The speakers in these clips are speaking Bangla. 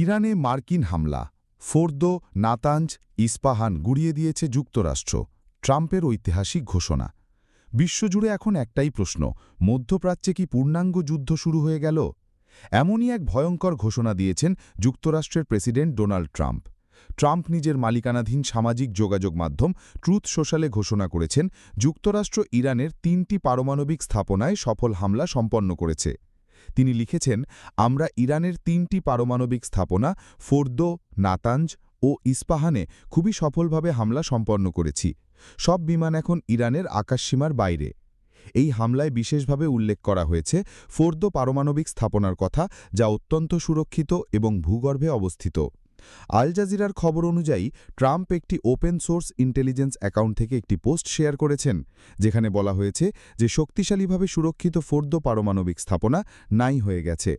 ইরানে মার্কিন হামলা, ফোর্দো, নাতাঞ্জ, ইস্পাহান গুড়িয়ে দিয়েছে যুক্তরাষ্ট্র, ট্রাম্পের ঐতিহাসিক ঘোষণা। বিশ্বজুড়ে এখন একটাই প্রশ্ন, মধ্যপ্রাচ্যে কি পূর্ণাঙ্গ যুদ্ধ শুরু হয়ে গেল? এমনই এক ভয়ঙ্কর ঘোষণা দিয়েছেন যুক্তরাষ্ট্রের প্রেসিডেন্ট ডোনাল্ড ট্রাম্প। ট্রাম্প নিজের মালিকানাধীন সামাজিক যোগাযোগ মাধ্যম ট্রুথ সোশ্যালে ঘোষণা করেছেন, যুক্তরাষ্ট্র ইরানের তিনটি পারমাণবিক স্থাপনায় সফল হামলা সম্পন্ন করেছে। তিনি লিখেছেন, আমরা ইরানের তিনটি পারমাণবিক স্থাপনা, ফোর্দো, নাতাঞ্জ ও ইস্পাহানে খুবই সফলভাবে হামলা সম্পন্ন করেছি। সব বিমান এখন ইরানের আকাশসীমার বাইরে। এই হামলায় বিশেষভাবে উল্লেখ করা হয়েছে ফোর্দো পারমাণবিক স্থাপনার কথা, যা অত্যন্ত সুরক্ষিত এবং ভূগর্ভে অবস্থিত। আল জাজিরার খবর অনুযায়ী, ট্রাম্প একটি ওপেন সোর্স ইন্টেলিজেন্স অ্যাকাউন্ট থেকে একটি পোস্ট শেয়ার করেছেন, যেখানে বলা হয়েছে যে শক্তিশালীভাবে সুরক্ষিত ফোর্দো পারমাণবিক স্থাপনা নাই হয়ে গেছে।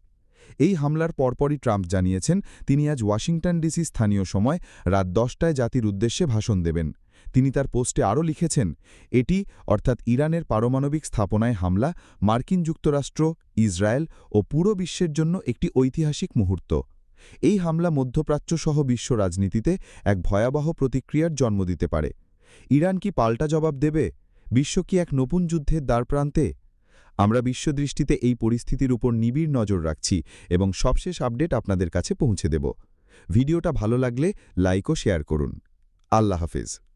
এই হামলার পরপরই ট্রাম্প জানিয়েছেন, তিনি আজ ওয়াশিংটন ডিসি স্থানীয় সময় রাত দশটায় জাতির উদ্দেশ্যে ভাষণ দেবেন। তিনি তার পোস্টে আরও লিখেছেন, এটি অর্থাৎ ইরানের পারমাণবিক স্থাপনায় হামলা, মার্কিন যুক্তরাষ্ট্র, ইসরায়েল ও পুরো বিশ্বের জন্য একটি ঐতিহাসিক মুহূর্ত। এই হামলা মধ্যপ্রাচ্যসহ বিশ্ব রাজনীতিতে এক ভয়াবহ প্রতিক্রিয়ার জন্ম দিতে পারে। ইরান কি পাল্টা জবাব দেবে? বিশ্ব কি এক নতুন যুদ্ধের দ্বারপ্রান্তে? আমরা বিশ্বদৃষ্টিতে এই পরিস্থিতির উপর নিবিড় নজর রাখছি এবং সবশেষ আপডেট আপনাদের কাছে পৌঁছে দেব। ভিডিওটা ভালো লাগলে লাইক ও শেয়ার করুন। আল্লাহ হাফিজ।